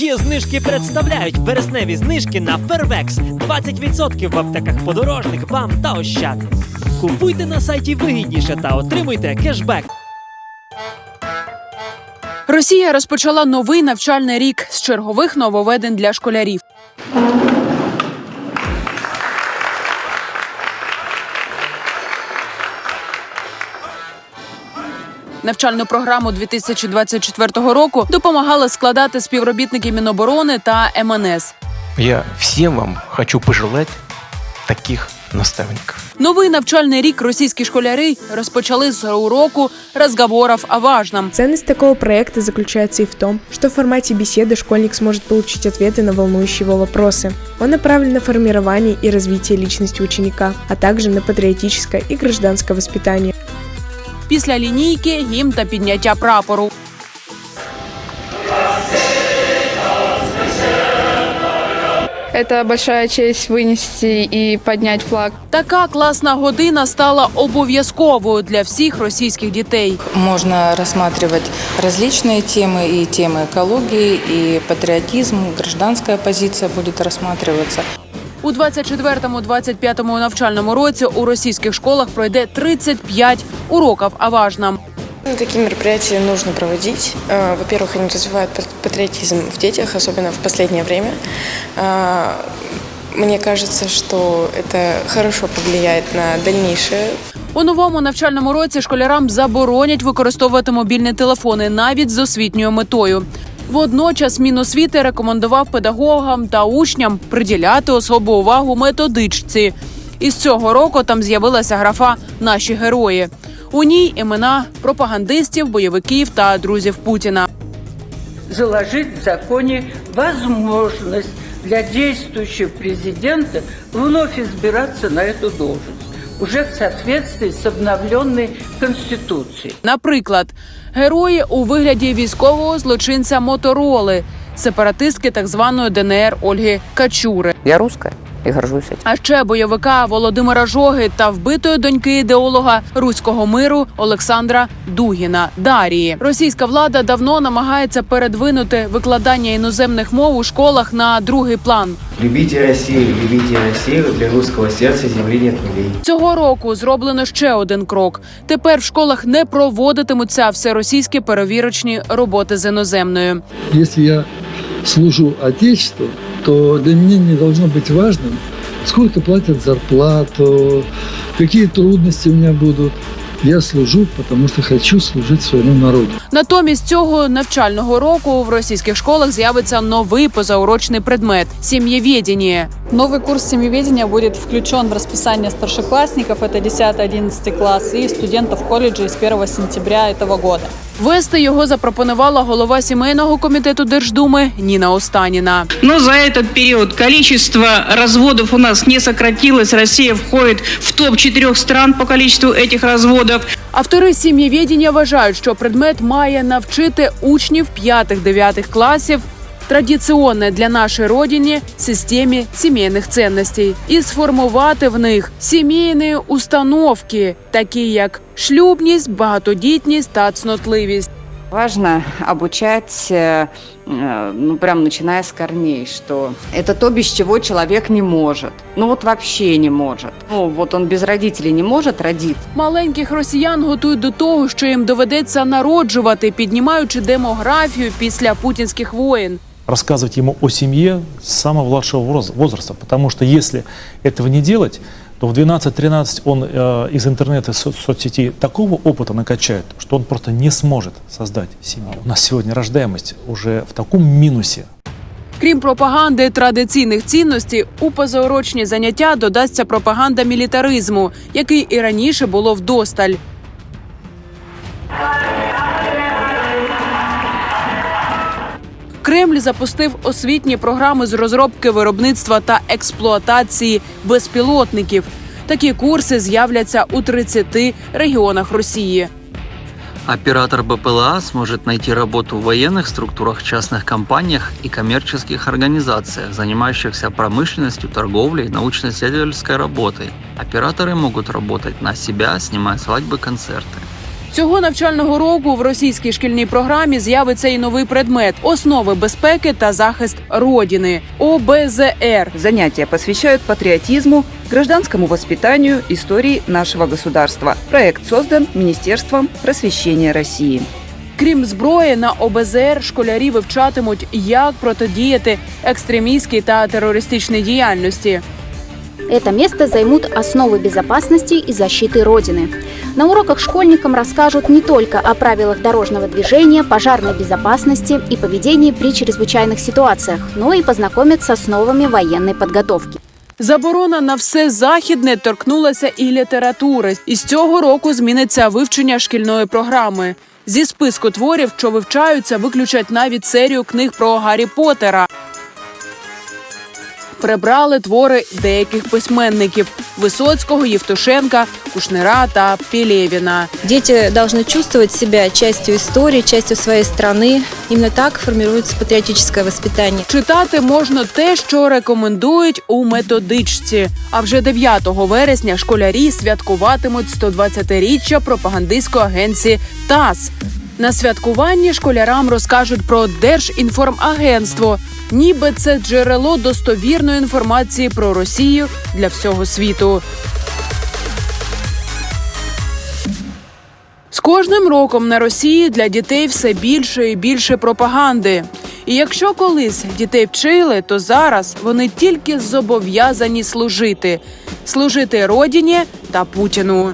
Є знижки представляють вересневі знижки на Фервекс. 20% в аптеках подорожник, бам та ощад. Купуйте на сайті вигідніше та отримуйте кешбек. Росія розпочала новий навчальний рік з чергових нововведень для школярів. Навчальну програму 2024 року допомагали складати співробітники Міноборони та МНС. Я всем вам хочу пожелать таких наставников. Новий навчальний рік російські школяри розпочали з уроку розговорів о важном. Ценность такого проекта заключается и в том, что в формате беседы школьник сможет получить ответы на волнующие его вопросы. Он направлен на формирование и развитие личности ученика, а также на патриотическое и гражданское воспитание. Після лінійки, гімн та підняття прапору. Это большая честь вынести и поднять флаг. Така класна година стала обов'язковою для всіх російських дітей. Можно рассматривать различные темы, и темы экологии, и патриотизм, гражданская позиция будет рассматриваться. У 24-25 навчальному році у російських школах пройде 35 уроків о важном. Ну, Такие мероприятия нужно проводить. Э, Во-первых, они развивают пат- патриотизм в детях, особенно в последнее время. А, Мне кажется, что это хорошо повлияет на дальнейшее У новому навчальному році школярам заборонять використовувати мобільні телефони навіть з освітньою метою. Водночас Міносвіти рекомендував педагогам та учням приділяти особу увагу методичці. Із цього року там з'явилася графа Наші герої. У ній імена пропагандистів, бойовиків та друзів Путіна. заложить в законе возможность для действующего президента вновь избираться на эту должность уже в соответствии з обновленной конституцією. Наприклад, герої у вигляді військового злочинця Мотороли, сепаратистки так званої ДНР Ольги Качури. Я русская и горжусь этим. А ще бойовика Володимира Жоги та вбитої доньки ідеолога руського миру Олександра Дугіна Дарії. Російська влада давно намагається передвинути викладання іноземних мов у школах на другий план. Любите Россию, любите Россию, для русского сердца земли нет милей. Цього року зроблено ще один крок. Тепер в школах не проводитимуться всеросійські перевірочні роботи з іноземною. Если я служу Отечеству, то для меня не должно быть важным, сколько платят зарплату, какие трудности у меня будут. Я служу, тому що хочу служити своєму народу. Натомість цього навчального року в російських школах з'явиться новий позаурочний предмет сім'євєдіння. Новый курс семиведения будет включен в расписание старшеклассников, это 10-11 класс, и студентов колледжа с 1 сентября этого года. Вести його запропонувала голова сімейного комітету Держдуми Ніна Останіна. Но за этот период количество разводов у нас не сократилось. Россия входит в топ-4 стран по количеству этих разводов. Автори сім'євєдіння вважають, що предмет має навчити учнів 5-9 класів традиційне для нашої родини системі сімейних цінностей і сформувати в них сімейні установки, такі як шлюбність, багатодітність та цнотливість. Важно обучать, э, э, ну прям начиная с корней, что это то, без чего человек не может. Ну вот вообще не может. Ну вот он без родителей не может, родит. Маленьких росіян готують до того, що їм доведеться народжувати, піднімаючи демографію після путінських воєн. рассказывать ему о семье с самого младшего воз- возраста, потому что если этого не делать, то в 12-13 он э, из интернета, со- соцсетей такого опыта накачает, что он просто не сможет создать семью. У нас сегодня рождаемость уже в таком минусе, Крім пропаганди традиційних цінностей, у позаурочні заняття додасться пропаганда мілітаризму, який і раніше було вдосталь. Кремль запустив освітні програми з розробки виробництва та експлуатації безпілотників. Такі курси з'являться у 30 регіонах Росії. Оператор БПЛА сможет найти работу в военных структурах, частных компаниях и коммерческих организациях, занимающихся промышленностью, торговлей, научно-исследовательской работой. Операторы могут работать на себя, снимая свадьбы, концерты. Цього навчального року в російській шкільній програмі з'явиться і новий предмет основи безпеки та захист родини ОБЗР. Занятия посвящают патриотизму, гражданскому воспитанию, истории нашего государства. Проект создан Министерством просвещения России. Крім зброї, на ОБЗР школярі вивчатимуть, як протидіяти екстремістській та терористичній діяльності. Это место займут основы безопасности и защиты Родины. На уроках школьникам расскажут не только о правилах дорожного движения, пожарной безопасности и поведении при чрезвычайных ситуациях, но и познакомят с основами военной подготовки. Заборона на все західне торкнулася і літератури. І з цього року зміниться вивчення шкільної програми. Зі списку творів, що вивчаються, виключать навіть серію книг про Гаррі Поттера. Прибрали твори деяких письменників Висоцького, Євтушенка, Кушнира та Пелевіна. Дети должны чувствовать себя частью истории, частью своей страны. Именно так формируется патриотическое воспитание. Читати можна те, що рекомендують у методичці. А вже 9 вересня школярі святкуватимуть 120-річчя пропагандистської агенції ТАСС. На святкуванні школярам розкажуть про Держінформагентство, ніби це джерело достовірної інформації про Росію для всього світу. З кожним роком на Росії для дітей все більше і більше пропаганди. І якщо колись дітей вчили, то зараз вони тільки зобов'язані служити служити родині та Путіну.